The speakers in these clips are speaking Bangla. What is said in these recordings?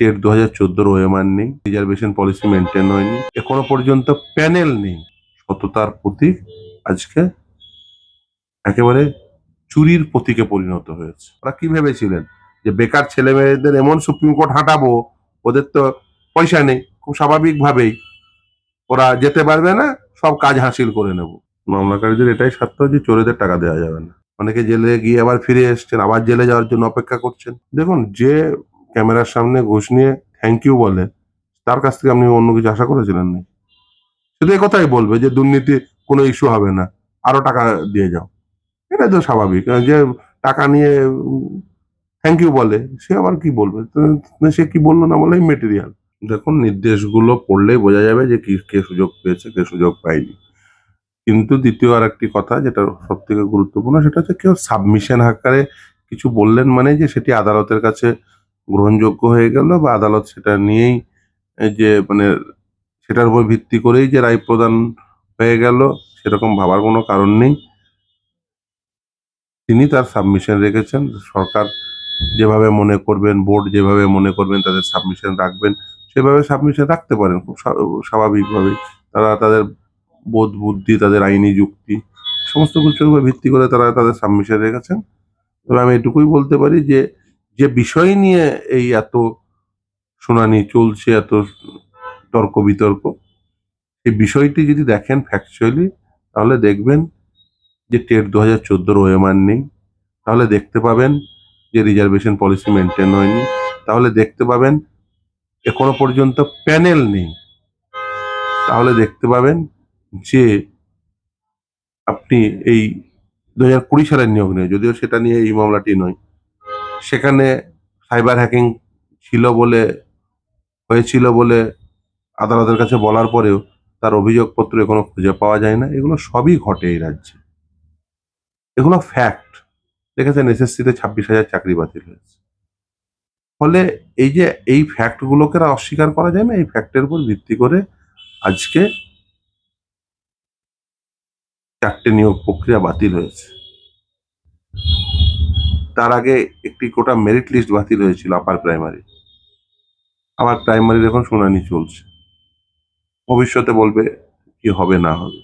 টেট দু হাজার চোদ্দোর ওএমআর নেই রিজার্ভেশন পলিসি মেনটেন হয়নি, এখনও পর্যন্ত প্যানেল নেই। সততার প্রতীক আজকে একেবারে চুরির প্রতীকে পরিণত হয়েছে। ওরা কি ভেবেছিলেন? যে বেকার ছেলে মেয়েদের এমন সুপ্রিম কোর্ট হাঁটাবো, ওদের তো পয়সা নেই, খুব স্বাভাবিকভাবেই। ওরা যেতে পারবে না, সব কাজ হাসিল করে নেব। মামলাকারীদের এটাই স্বার্থ যে চোরেদের টাকা দেওয়া যাবে না। অনেকে জেলে গিয়ে আবার ফিরে এসছেন, আবার জেলে যাওয়ার জন্য অপেক্ষা করছেন। দেখুন, যে ক্যামেরার সামনে ঘুষ নিয়ে থ্যাংক ইউ বলে, তার কাছ থেকে আপনি অন্য কিছু আশা করেছিলেন না শুধু কথাই বলবে যে দুর্নীতি কোনো ইস্যু হবে না, আরও টাকা দিয়ে যাও। এটা তো স্বাভাবিক যে টাকা নিয়ে থ্যাংক ইউ বলে, সে আবার কি বলবে? সে কি বলল না বলেই মেটেরিয়াল দেখুন, নির্দেশগুলো পড়লেই বোঝা যাবে যে কি, কে সুযোগ পেয়েছে, কে সুযোগ পায়নি। কিন্তু দ্বিতীয় আর একটি কথা যেটা সব থেকে গুরুত্বপূর্ণ, সেটা হচ্ছে কেউ সাবমিশন আকারে কিছু বললেন মানে যে সেটি আদালতের কাছে গ্রহণযোগ্য হয়ে গেল বা আদালত সেটা নিয়েই যে মানে সেটার উপর ভিত্তি করেই যে রায় প্রদান হয়ে গেল, সেরকম ভাবার কোনো কারণ নেই। তিনি তার সাবমিশন রেখেছেন, সরকার যেভাবে মনে করবেন বোর্ড যেভাবে মনে করবেন, তাদের সাবমিশন রাখবেন, সেভাবে সাবমিশন রাখতে পারেন, খুব স্বা- স্বাভাবিকভাবেই। তারা তাদের বোধ, বুদ্ধি, তাদের আইনি যুক্তি, সমস্ত কিছুর উপর ভিত্তি করে তারা তাদের সাবমিশন রেখেছেন। তবে আমি এটুকুই বলতে পারি যে যে বিষয় নিয়ে এই এত শুনানি চলছে, এত তর্ক বিতর্ক এই বিষয়টি যদি দেখেন ফ্যাকচুয়ালি তাহলে দেখবেন যে টেট দু হাজার চোদ্দোর ওএমআর নেই। তাহলে দেখতে পাবেন যে রিজার্ভেশন পলিসি মেনটেন হয়নি। তাহলে দেখতে পাবেন এখনও পর্যন্ত প্যানেল নেই। তাহলে দেখতে পাবেন যে আপনি এই দু হাজার কুড়ি সালের নিয়োগ নেই, যদিও সেটা নিয়ে এই মামলাটি নয়। সেখানে সাইবার হ্যাকিং ছিল বলে, হয়েছিল বলে আদালতের কাছে বলার পরেও তার অভিযোগপত্র এখনও খুঁজে পাওয়া যায় না। এগুলো সবই ঘটে এই রাজ্যে। এগুলো ফ্যাক্ট দেখেছেন, এসএসসিতে ছাব্বিশ হাজার চাকরি বাতিল হয়েছে। ফলে এই যে, এই ফ্যাক্টগুলোকে অস্বীকার করা যায় না, এই ফ্যাক্টের উপর ভিত্তি করে আজকে চারটে নিয়োগ প্রক্রিয়া বাতিল হয়েছে। তার আগে একটি গোটা মেরিট লিস্ট বাতিল হয়েছিল আপার প্রাইমারি আবার প্রাইমারির এখন শুনানি চলছে। ভবিষ্যতে বলবে কি হবে না হবে।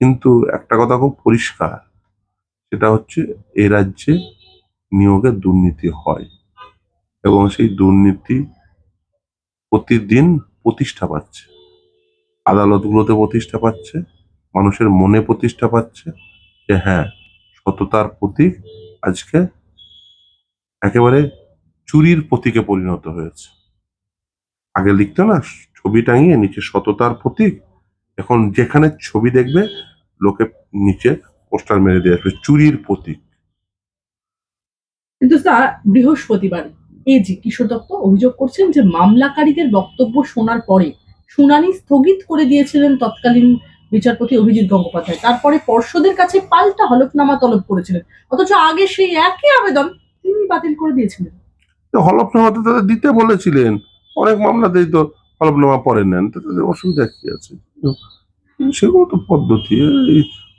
কিন্তু একটা কথা খুব পরিষ্কার, সেটা হচ্ছে এ রাজ্যে নিয়োগে দুর্নীতি হয় এবং সেই দুর্নীতি প্রতিদিন প্রতিষ্ঠা পাচ্ছে। আদালতগুলোতে প্রতিষ্ঠা পাচ্ছে, মানুষের মনে প্রতিষ্ঠা পাচ্ছে যে হ্যাঁ সততার প্রতীক আজকে একেবারে চুরির প্রতীকে পরিণত হয়েছে। আগে লিখতো না, ছবি টাঙিয়ে নিচে সততার প্রতীক, এখন যেখানে ছবি দেখবে, লোকে নিচে পোস্টার মেরে দিয়ে আসবে, চুরির প্রতীক। কিন্তু স্যার, বৃহস্পতিবার এজি, কিশোর দত্ত অভিযোগ করছেন যে মামলাকারীদের বক্তব্য শোনার পরে শুনানি স্থগিত করে দিয়েছিলেন তৎকালীন বিচারপতি অভিজিৎ গঙ্গোপাধ্যায়। তারপরে পর্ষদের কাছে পাল্টা হলফনামা তলব করেছিলেন। অথচ আগে সেই একই আবেদন বাতিল করে দিয়েছিলেন। হলফনামা তো তাদের দিতে বলেছিলেন। অনেক মামলাতেই তো হলফনামা পরে নেন, তো তাদের অসুবিধা কি আছে? সেগুলো তো পদ্ধতি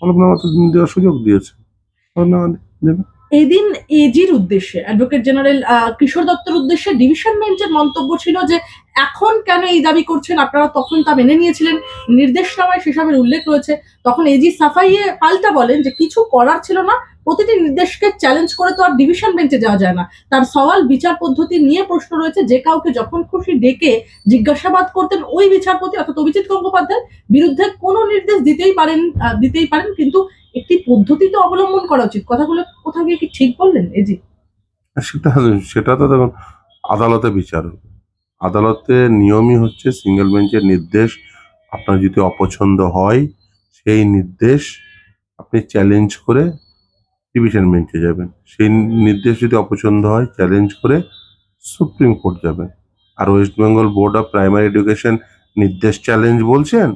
হলফনামা তো দেওয়ার সুযোগ দিয়েছে। হলফনামা দেবে। এদিন এজির উদ্দেশ্যে অ্যাডভোকেট জেনারেল কিশোর দত্তের উদ্দেশ্যে ডিভিশন বেঞ্চের মন্তব্য ছিল যে এখন কেন এই দাবি করছেন, আপনারা তখন তা মেনে নিয়েছিলেন, নির্দেশনামায় সেসবের উল্লেখ রয়েছে, তখন এজি সাফাইয়ে পাল্টা বলেন যে কিছু করার ছিল না, প্রতিটি নির্দেশকে চ্যালেঞ্জ করে তো আর ডিভিশন বেঞ্চে যাওয়া যায় না। তার সওয়াল বিচার পদ্ধতি নিয়ে প্রশ্ন রয়েছে, যে কাউকে যখন খুশি ডেকে জিজ্ঞাসাবাদ করতেন, ওই বিচারপতি অর্থাৎ অভিজিৎ গঙ্গোপাধ্যায় বিরুদ্ধে কোনো নির্দেশ দিতেই পারেন দিতেই পারেন, কিন্তু একটি পদ্ধতি তো অবলম্বন করা উচিত। কথাগুলো কোথাও গিয়ে কি ঠিক বললেন এজি আর সেটা সেটা তো দেখুন, আদালতে বিচার আদালতে নিয়মই হচ্ছে সিঙ্গেল বেঞ্চের নির্দেশ, আপনার যদি অপছন্দ হয়, সেই নির্দেশ আপনি চ্যালেঞ্জ করে ডিভিশন বেঞ্চে যাবেন। সেই নির্দেশ যদি অপছন্দ হয় চ্যালেঞ্জ করে সুপ্রিম কোর্ট যাবেন। আর West Bengal board of primary education নির্দেশ চ্যালেঞ্জ বলছেন,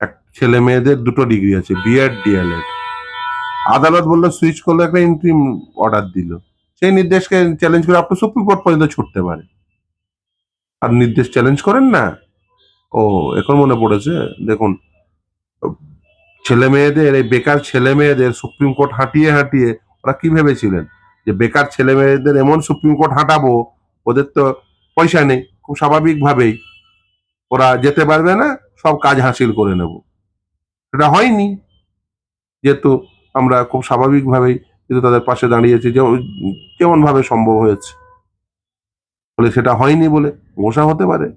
এক ছেলে মেয়েদের দুটো ডিগ্রি আছে বিএড ডিএলএড আদালত বলল সুইচ করল, একটা ইন্ট্রিম অর্ডার দিল। সেই নির্দেশকে চ্যালেঞ্জ করে আপনি সুপ্রিম কোর্ট পর্যন্ত ছুটতে পারে আর নির্দেশ চ্যালেঞ্জ করেন না। ও, এখন মনে পড়েছে, দেখুন, ছেলে মেয়েদের, এই বেকার ছেলে মেয়েদের সুপ্রিম কোর্ট হাঁটিয়ে হাঁটিয়ে ওরা কি ভেবেছিলেন? যে বেকার ছেলে মেয়েদের এমন সুপ্রিম কোর্ট হাঁটাবো, ওদের তো পয়সা নেই, খুব স্বাভাবিকভাবেই। ওরা যেতে পারবে না, সব কাজ হাসিল করে নেব। সেটা হয়নি। যেহেতু আমরা খুব স্বাভাবিকভাবেই কিন্তু তাদের পাশে দাঁড়িয়েছি যেমন ভাবে সম্ভব হয়েছে। ফলে সেটা হয়নি বলে গোসা হতে পারে।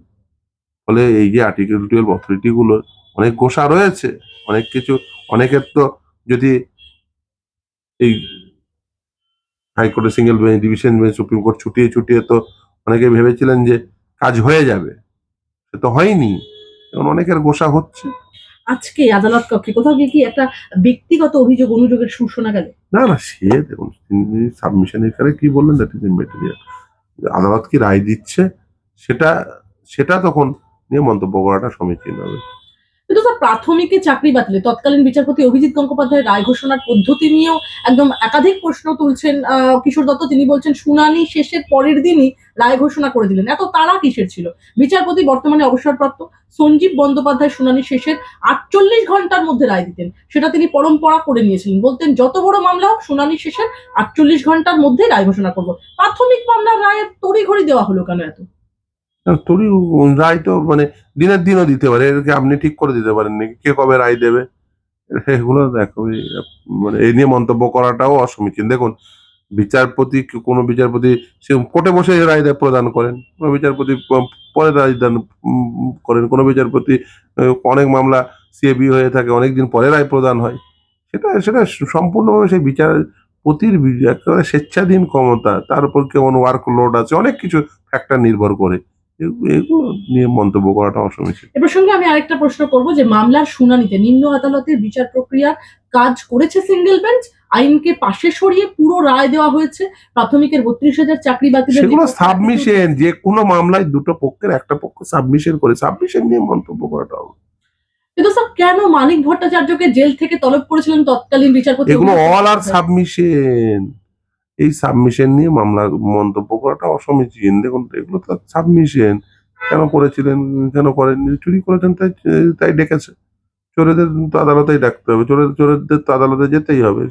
ফলে এই যে আর্টিকেল টুয়েলভ অথরিটি গুলো অনেক গোসা রয়েছে, অনেক কিছু, অনেকের তো যদি এই হাইকোর্টে single bench division bench supreme court ছুটিয়ে ছুটিয়ে তো অনেকে ভেবেছিলেন যে কাজ হয়ে যাবে। সে তো হয়নি। এখন অনেকের গোসা হচ্ছে। আজকে আদালত কক্ষে কোথাও গিয়ে কি একটা ব্যক্তিগত অভিযোগ, অনুযোগের সুর শোনা গেল? না না, সে দেখুন, তিনি সাবমিশন এখানে কি বললেন দ্যাট ইজ মেটেরিয়াল আদালত কি রায় দিচ্ছে, সেটা সেটা তখন নিয়ে মন্তব্য করাটা সমীচীন হবে। কিন্তু স্যার প্রাথমিকে চাকরি বাতিলে তৎকালীন বিচারপতি অভিজিৎ গঙ্গোপাধ্যায় রায় ঘোষণার পদ্ধতি নিয়েও একদম একাধিক প্রশ্ন তুলছেন কিশোর দত্ত। তিনি বলছেন, শুনানি শেষের পরের দিনই রায় ঘোষণা করে দিলেন। এত তাড়া কিসের ছিল? বিচারপতি বর্তমানে অবসরপ্রাপ্ত। সঞ্জীব বন্দ্যোপাধ্যায় শুনানি শেষের আটচল্লিশ ঘণ্টার মধ্যে রায় দিতেন। সেটা তিনি পরম্পরা করে নিয়েছিলেন। বলতেন, যত বড় মামলা হোক, শুনানি শেষের আটচল্লিশ ঘণ্টার মধ্যে রায় ঘোষণা করব। প্রাথমিক মামলার রায়ের তড়িঘড়ি দেওয়া হলো কেন এত? না, রায় তো মানে দিনের দিনও দিতে পারে এটাকে আপনি ঠিক করে দিতে পারেন নাকি? কে কবে রায় দেবে? এগুলো দেখো মানে এই নিয়ে মন্তব্য করাটাও অসমীচীন দেখুন বিচারপতি কোনো বিচারপতি সে কোর্টে বসে রায় প্রদান করেন। কোনো বিচারপতি পরে রায় দান করেন। কোনো বিচারপতি অনেক মামলা সিএবি হয়ে থাকে অনেকদিন পরে রায় প্রদান হয়। সেটা সেটা সম্পূর্ণভাবে সেই বিচারপতির একেবারে স্বেচ্ছাধীন ক্ষমতা। তার উপর কেমন ওয়ার্ক লোড আছে অনেক কিছু ফ্যাক্টর নির্ভর করে। এগুলো নিয়ে মন্তব্য করাটা অসমীচীন। এ প্রসঙ্গে আমি আরেকটা প্রশ্ন করব যে মামলার শুনানিতে নিম্ন আদালতের বিচার প্রক্রিয়ার কাজ করেছে সিঙ্গেল বেঞ্চ আইনকে পাশে সরিয়ে পুরো রায় দেওয়া হয়েছে? প্রাথমিকের বত্রিশ হাজার চাকরি বাতিলের সেগুলো সাবমিশন যে কোনো মামলায় দুটো পক্ষের একটা পক্ষ সাবমিশন করে সাবমিশন নিয়ে মন্তব্য করাটা হবে। কিন্তু স্যার কেন মানিক ভট্টাচার্যকে জেল থেকে তলব করেছিলেন তৎকালীন বিচারপতি এগুলো অল আর সাবমিশন এই সাবমিশন নিয়ে মামলা, মন্তব্য করাটা অসমীচীন দেখুন, এগুলো তো সাবমিশন কেন করেছিলেন, কেন করেননি? চুরি করেছেন তাই তাই ডেকেছে। চোরেদের তো আদালতেই ডাকতে হবে। চোরের, চোরেদের তো আদালতে যেতেই হবে।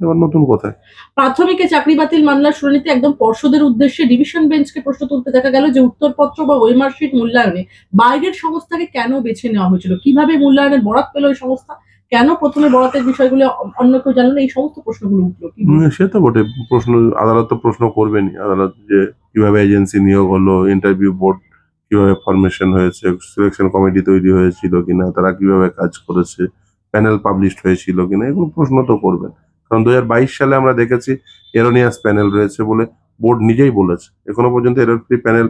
এবার নতুন কোথায়। প্রাথমিকে চাকরি বাতিল মামলার শুনানিতে একদম পর্ষদের উদ্দেশ্যে ডিভিশন বেঞ্চকে প্রশ্ন তুলতে দেখা গেল যে উত্তরপত্র বা ওয়েমার্কশিট মূল্যায়নে বাইরের সংস্থাকে কেন বেছে নেওয়া হয়েছিল? কীভাবে মূল্যায়নের বরাত পেল ওই সংস্থা? কেন প্রথমে বরাতের বিষয়গুলো অন্য কেউ জানলো না? এই সমস্ত প্রশ্নগুলো উঠল সে তো বটে। প্রশ্ন, আদালত তো প্রশ্ন করবেনি আদালত যে কীভাবে এজেন্সি নিয়োগ হলো ইন্টারভিউ বোর্ড কীভাবে ফরমেশন হয়েছে সিলেকশন কমিটি তৈরি হয়েছিল কিনা, তারা কীভাবে কাজ করেছে প্যানেল পাবলিশড হয়েছিল কিনা, এগুলো প্রশ্ন তো করবেন। কারণ দু হাজার বাইশ সালে আমরা দেখেছি এরোনিয়াস প্যানেল রয়েছে বলে বোর্ড নিজেই বলেছে। এখনও পর্যন্ত এরর ফ্রি প্যানেল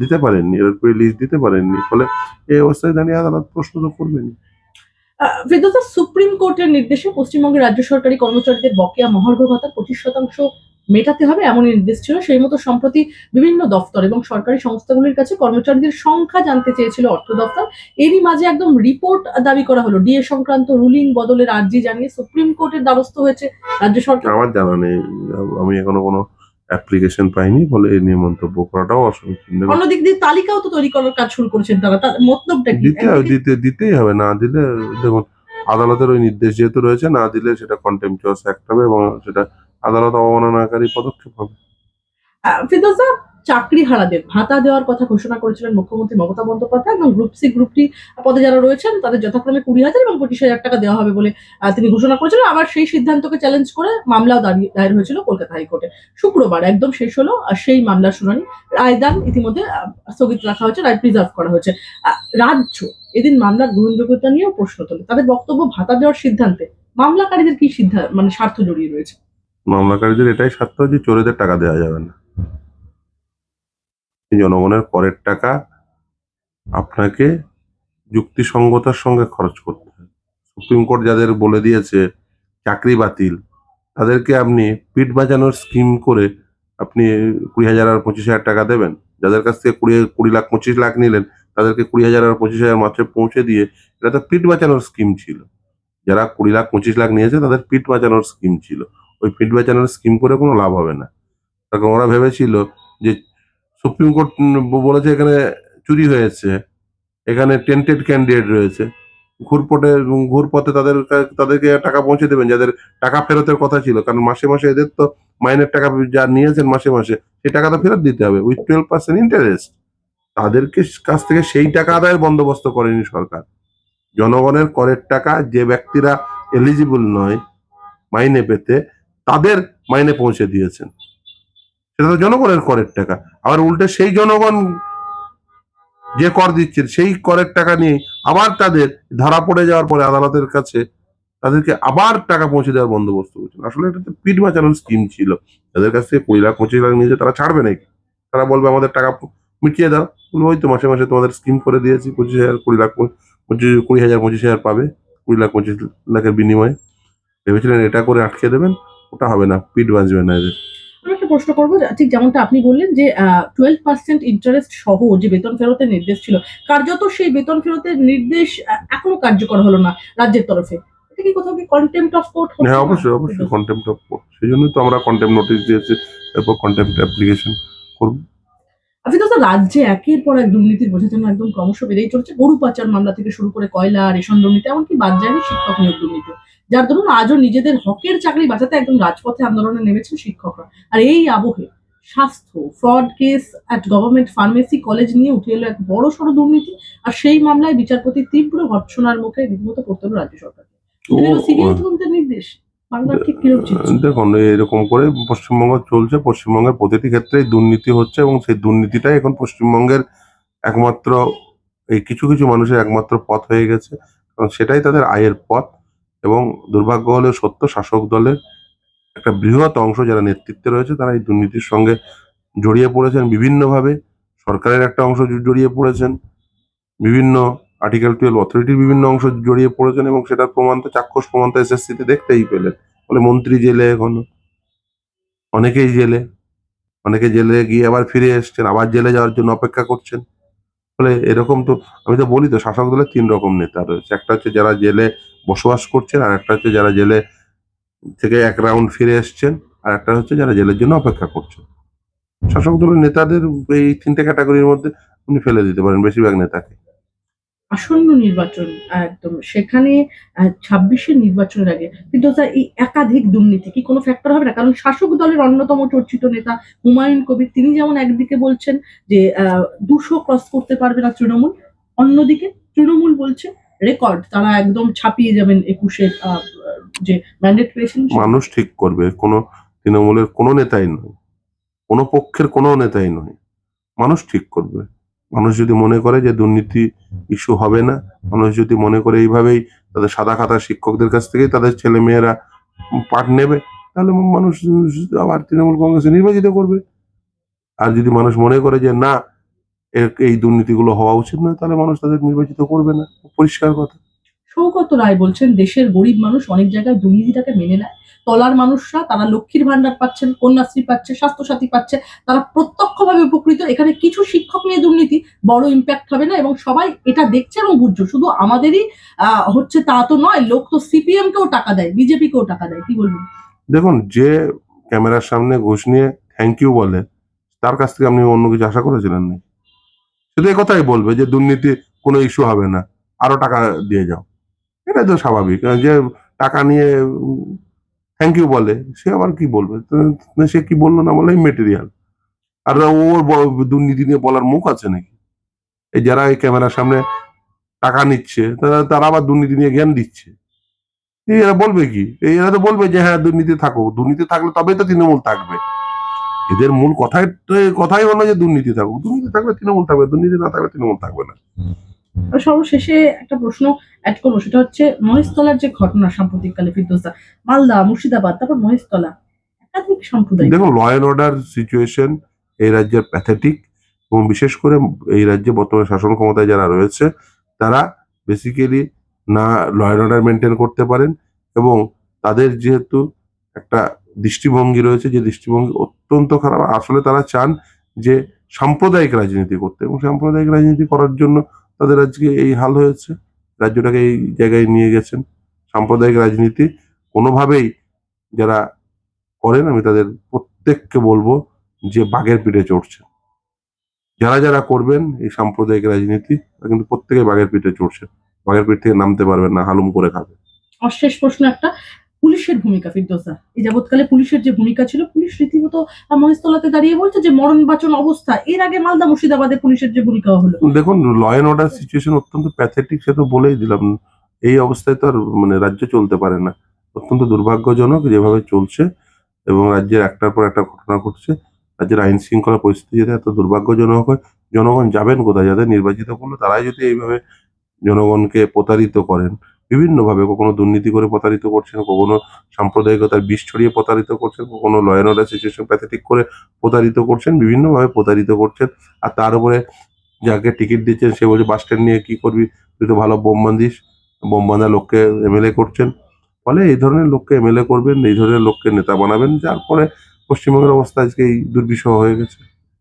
দিতে পারেননি এরর ফ্রি লিস্ট দিতে পারেননি। ফলে এই অবস্থায় দাঁড়িয়ে আদালত প্রশ্ন তো করবেনি ফেরদৌসা, সুপ্রিম কোর্টের নির্দেশে পশ্চিমবঙ্গের রাজ্য সরকারি কর্মচারীদের বকেয়া মহার্ঘ ভাতা পঁচিশ শতাংশ মেটাতে হবে, এমনই নির্দেশ ছিল। সেই মতো সম্প্রতি বিভিন্ন দফতর এবং সরকারি সংস্থাগুলির কাছে কর্মচারীদের সংখ্যা জানতে চেয়েছিল অর্থ দফতর। এরই মাঝে একদম রিপোর্ট দাবি করা হলো। ডিএ সংক্রান্ত রুলিং বদলের আর্জি জানিয়ে সুপ্রিম কোর্টের দ্বারস্থ হয়েছে রাজ্য সরকার। আমার জানা নেই। আমি এখনও কোনো অ্যাপ্লিকেশন পাইনি বলে এই নিয়ে মন্তব্য করাটাও অসুবিধা অন্যদিক দিয়ে তালিকাও তো তৈরি করার কাজ শুরু করেছেন তারা তার মতলবটা কি? দিতে হবে দিতে দিতেই হবে না দিলে দেখুন আদালতের ওই নির্দেশ যেহেতু রয়েছে না দিলে সেটা কন্টেম্পচুয়াস অ্যাক্ট হবে এবং সেটা আদালত অবমাননাকারী পদক্ষেপ হবে। ফিরদৌসা চাকরি হারাদের, ভাতা দেওয়ার কথা ঘোষণা করেছিলেন মুখ্যমন্ত্রী মমতা বন্দ্যোপাধ্যায় এবং গ্রুপ সি গ্রুপটি পদে যারা রয়েছেন, তাদের যথাক্রমে কুড়ি হাজার এবং পঁচিশ হাজার টাকা দেওয়া হবে বলে তিনি ঘোষণা করেছিলেন। আবার সেই সিদ্ধান্তকে চ্যালেঞ্জ করে মামলাও দাঁড়িয়ে, দায়ের হয়েছিল কলকাতা হাইকোর্টে। শুক্রবার একদম শেষ হলো, আর সেই মামলার শুনানি রায়দান ইতিমধ্যে স্থগিত রাখা হয়েছে, রায় প্রিজার্ভ করা হয়েছে। রাজ্য এদিন মামলার গ্রহণযোগ্যতা নিয়েও প্রশ্ন তোলে। তাদের বক্তব্য ভাতা দেওয়ার সিদ্ধান্তে। মামলাকারীদের কি সিদ্ধান্ত মানে স্বার্থ জড়িয়ে রয়েছে? মামলাকারীদের এটাই স্বার্থ যে চোরেদের টাকা দেওয়া যাবে না। জনগণের করের টাকা আপনাকে যুক্তিসঙ্গতার সঙ্গে খরচ করতে সুপ্রিম কোর্ট যাদের বলে দিয়েছে চাকরি বাতিল, তাদেরকে আপনি পিঠ বাঁচানোর স্কিম করে আপনি কুড়ি হাজার আর পঁচিশ হাজার টাকা দেবেন। যাদের কাছ থেকে কুড়ি কুড়ি লাখ, পঁচিশ লাখ নিলেন, তাদেরকে কুড়ি হাজার আর পঁচিশ হাজার মাত্র পৌঁছে দিয়ে এটা তো পিঠ বাঁচানোর স্কিম ছিল। যারা কুড়ি লাখ, পঁচিশ লাখ নিয়েছে, তাদের পিঠ বাঁচানোর স্কিম ছিল। ওই পিঠ বাঁচানোর স্কিম করে কোনো লাভ হবে না। কারণ ওরা ভেবেছিল যে সুপ্রিম কোর্ট বলেছে এখানে চুরি হয়েছে। এখানে টেন্টেড ক্যান্ডিডেট রয়েছে। ঘুরপথে ঘুরপথে তাদের তাদেরকে টাকা পৌঁছে দেবেন, যাদের টাকা ফেরতের কথা ছিল। কারণ মাসে মাসে এদের তো মাইনের টাকা যা নিয়েছেন মাসে মাসে, সেই টাকাটা ফেরত দিতে হবে উইথ টুয়েলভ পার্সেন্ট ইন্টারেস্ট তাদেরকে কাছ থেকে সেই টাকা আদায়ের বন্দোবস্ত করেনি সরকার। জনগণের করের টাকা যে ব্যক্তিরা এলিজিবল নয়, মাইনে পেতে, তাদের মাইনে পৌঁছে দিয়েছেন। সেটা তো জনগণের করের টাকা। আবার উল্টে সেই জনগণ যে কর দিচ্ছে, সেই করের টাকা নিয়ে আবার তাদের ধরা পড়ে যাওয়ার পরে আদালতের কাছে তাদেরকে আবার টাকা পৌঁছে দেওয়ার বন্দোবস্ত করছেন আসলে এটা তো পিঠ বাঁচানোর স্কিম ছিল। তাদের কাছ থেকে কুড়ি লাখ, পঁচিশ লাখ নিয়েছে তারা ছাড়বে নাকি? তারা বলবে আমাদের টাকা মিটিয়ে দাও। বলব, ওই তো মাসে মাসে তোমাদের স্কিম করে দিয়েছি, পঁচিশ হাজার, কুড়ি লাখ, পঁচিশ, কুড়ি হাজার, পঁচিশ হাজার পাবে। কুড়ি লাখ, পঁচিশ লাখের বিনিময়ে। ভেবেছিলেন এটা করে আটকে দেবেন, ওটা হবে না, পিঠ বাঁচবে না এদের। আমি একটা প্রশ্ন করব ঠিক যেমনটা আপনি বললেন যে টুয়েলভ পার্সেন্ট ইন্টারেস্ট সহ যে বেতন ফেরতের নির্দেশ ছিল কার্যত সেই বেতন ফেরতের নির্দেশ এখনও কার্যকর হলো না রাজ্যের তরফে? এটা কি কোথাও কি কন্টেম্প অফ কোর্ট হ্যাঁ অবশ্যই অবশ্যই কন্টেম্পট অফ কোর্ট সেই জন্যই তো আমরা কন্টেম্প নোটিশ দিয়েছি এরপর কন্টেম্প অ্যাপ্লিকেশন করব। তো রাজ্যে একের পর এক দুর্নীতির বোঝার জন্য একদম ক্রমশ বেড়েই চলছে গরু পাচার মামলা থেকে শুরু করে কয়লা রেশন দুর্নীতি এমনকি বাদ যায়নি শিক্ষক নিয়োগ দুর্নীতি। যার দরুন আজও নিজেদের হকের চাকরি বাঁচাতে একদম রাজপথে আন্দোলনে নেমেছেন শিক্ষকরা। আর এই আবহে স্বাস্থ্য fraud case at government pharmacy college নিয়ে উঠে এলো এক বড় সড় দুর্নীতি আর সেই মামলায় বিচারপতি তীব্র ভর্ৎসনার মুখে রীতিমতো করতে হলো রাজ্য সরকারকে। সিবিআই তদন্তের নির্দেশ। দেখুন, এরকম করে পশ্চিমবঙ্গ চলছে। পশ্চিমবঙ্গের প্রতিটি ক্ষেত্রেই দুর্নীতি হচ্ছে এবং সেই দুর্নীতিটাই এখন পশ্চিমবঙ্গের একমাত্র, এই কিছু কিছু মানুষের একমাত্র পথ হয়ে গেছে। কারণ সেটাই তাদের আয়ের পথ এবং দুর্ভাগ্য হলেও সত্য, শাসক দলের একটা বৃহৎ অংশ যারা নেতৃত্বে রয়েছে, তারা এই দুর্নীতির সঙ্গে জড়িয়ে পড়েছেন। বিভিন্নভাবে সরকারের একটা অংশ জড়িয়ে পড়েছেন। বিভিন্ন আর্টিকেল টুয়েলভ অথরিটির বিভিন্ন অংশ জড়িয়ে পড়েছেন এবং সেটার প্রমাণ তো চাক্ষুষ প্রমাণ তো এসএসসিতে দেখতেই পেলেন। বলে মন্ত্রী জেলে এখনও। অনেকেই জেলে। অনেকে জেলে গিয়ে আবার ফিরে এসছেন, আবার জেলে যাওয়ার জন্য অপেক্ষা করছেন। ফলে এরকম তো, আমি তো বলি তো, শাসক দলের তিন রকম নেতা রয়েছে। একটা হচ্ছে যারা জেলে বসবাস করছেন, আর একটা হচ্ছে যারা জেলে থেকে এক রাউন্ড ফিরে এসছেন, আর একটা হচ্ছে যারা জেলের জন্য অপেক্ষা করছেন। শাসক দলের নেতাদের এই তিনটে ক্যাটাগরির মধ্যে উনি ফেলে দিতে পারেন, বেশিরভাগ নেতাকে। আসন্ন নির্বাচন, একদম। সেখানে ছাব্বিশের নির্বাচনের আগে। কিন্তু স্যার, এই একাধিক দুর্নীতি কি কোনো ফ্যাক্টর হবে না? কারণ শাসক দলের অন্যতম চর্চিত নেতা হুমায়ুন কবির, তিনি যেমন একদিকে বলছেন যে দুশো ক্রস করতে পারবে না তৃণমূল, অন্যদিকে তৃণমূল বলছে রেকর্ড তারা একদম ছাপিয়ে যাবেন একুশের যে ম্যান্ডেট পেয়েছেন মানুষ ঠিক করবে, কোনো তৃণমূলের কোনো নেতাই নয়, কোনো পক্ষের কোনো নেতাই নয়, মানুষ ঠিক করবে। মানুষ যদি মনে করে যে দুর্নীতি ইস্যু হবে না, মানুষ যদি মনে করে এইভাবেই তাদের সাদা খাতা শিক্ষকদের কাছ থেকেই তাদের ছেলে মেয়েরা পাঠ নেবে, তাহলে মানুষ আবার তৃণমূল কংগ্রেসে নির্বাচিত করবে। আর যদি মানুষ মনে করে যে না এই দুর্নীতিগুলো হওয়া উচিত না তাহলে মানুষ তাদের নির্বাচিত করবে না। পরিষ্কার কথা। সৌগত রায় বলছেন, দেশের গরিব মানুষ অনেক জায়গায় দুর্নীতিটাকে মেনে নেয়। তলার মানুষরা, তারা লক্ষ্মীর ভান্ডার পাচ্ছেন কন্যাশ্রী পাচ্ছে, স্বাস্থ্যসাথী পাচ্ছে, তারা প্রত্যক্ষভাবে উপকৃত। এখানে কিছু শিক্ষক নিয়ে দুর্নীতি, বড় ইম্প্যাক্ট হবে না এবং সবাই এটা দেখছে এবং বুঝছ। শুধু আমাদেরই হচ্ছে তা তো নয়, লোক তো সিপিএম কেও টাকা দেয় বিজেপি কেও টাকা দেয়। কি বলবেন? দেখুন, যে ক্যামেরার সামনে ঘুষ নিয়ে থ্যাংক ইউ বলে, তার কাছ থেকে আপনি অন্য কিছু আশা করেছিলেন না শুধু কথাই বলবে যে দুর্নীতি কোনো ইস্যু হবে না। আরও টাকা দিয়ে যাও। এটাই তো স্বাভাবিক। যে টাকা নিয়ে থ্যাংক ইউ বলে, সে আবার কি বলবে? সে কি বলল না বলে মেটেরিয়াল আর ওর দুর্নীতি নিয়ে বলার মুখ আছে নাকি? এই যারা এই ক্যামেরার সামনে টাকা নিচ্ছে, তারা তারা আবার দুর্নীতি নিয়ে জ্ঞান দিচ্ছে। এরা বলবে কি? এরা তো বলবে যে হ্যাঁ দুর্নীতি থাকুক। দুর্নীতি থাকলে তবেই তো তৃণমূল থাকবে। এদের মূল কথাই কথাই হলো যে দুর্নীতি থাকুক। দুর্নীতি থাকলে তৃণমূল থাকবে, দুর্নীতি না থাকলে তৃণমূল থাকবে না। সর্বশেষে একটা প্রশ্ন অ্যাড করব, সেটা হচ্ছে, মহেশতলার যে ঘটনা সাম্প্রতিককালে ফিরদোসা, মালদা, মুর্শিদাবাদ, তারপর মহেশতলা, একাধিক সাম্প্রদায়িক। দেখুন ল অ্যান্ড অর্ডার সিচুয়েশন এই রাজ্যের প্যাথেটিক এবং বিশেষ করে এই রাজ্যে বর্তমানে শাসন ক্ষমতায় যারা রয়েছে, তারা বেসিক্যালি না ল অ্যান্ড অর্ডার মেনটেন করতে পারেন এবং তাদের যেহেতু একটা দৃষ্টিভঙ্গি রয়েছে, যে দৃষ্টিভঙ্গি অত্যন্ত খারাপ। আসলে তারা চান যে সাম্প্রদায়িক রাজনীতি করতে এবং সাম্প্রদায়িক রাজনীতি করার জন্য তাদের আজকে এই হাল হয়েছে। রাজ্যটাকে এই জায়গায় নিয়ে গেছেন। সাম্প্রদায়িক রাজনীতি কোনোভাবেই যারা করেন, আমি তাদের প্রত্যেককে বলব যে বাঘের পিঠে চড়ছে। যারা যারা করবেন এই সাম্প্রদায়িক রাজনীতি কিন্তু প্রত্যেকে বাঘের পিঠে চড়ছে। বাঘের পিঠ থেকে নামতে পারবেন না, হালুম করে খাবে। আর শেষ প্রশ্ন একটা। পুলিশের ভূমিকা, ফিরদোসা এই যাবৎকালে পুলিশের যে ভূমিকা ছিল, পুলিশ রীতিমতো মহেশতলাতে দাঁড়িয়ে বলছে যে মরণ বাচন অবস্থা। এর আগে মালদা, মুর্শিদাবাদে পুলিশের যে ভূমিকা হলো। দেখুন ল অ্যান্ড অর্ডার সিচুয়েশন অত্যন্ত প্যাথেটিক সে তো বলেই দিলাম। এই অবস্থায় তো আর মানে রাজ্য চলতে পারে না। অত্যন্ত দুর্ভাগ্যজনক যেভাবে চলছে এবং রাজ্যের একটার পর একটা ঘটনা ঘটছে। রাজ্যের আইন শৃঙ্খলা পরিস্থিতি যদি এত দুর্ভাগ্যজনক হয়, জনগণ যাবেন কোথায়? যাদের নির্বাচিত করল, তারাই যদি এইভাবে জনগণকে প্রতারিত করেন বিভিন্নভাবে কখনো দুর্নীতি করে প্রতারিত করছেন, কখনো সাম্প্রদায়িকতার বিষ ছড়িয়ে প্রতারিত করছেন, কখনো law and order situation pathetic করে প্রতারিত করছেন, বিভিন্নভাবে প্রতারিত করছেন। আর তার উপরে যাকে টিকিট দিচ্ছেন, সে বলছে বাস স্ট্যান্ড নিয়ে কি করবি? তুই তো ভালো বোম বান্ধিস বোম বাঁধা লোককে এমএলএ করছেন। ফলে এই ধরনের লোককে এমএলএ করবেন, এই ধরনের লোককে নেতা বানাবেন, যার ফলে পশ্চিমবঙ্গের অবস্থা আজকে এই দুর্বিষহ হয়ে গেছে।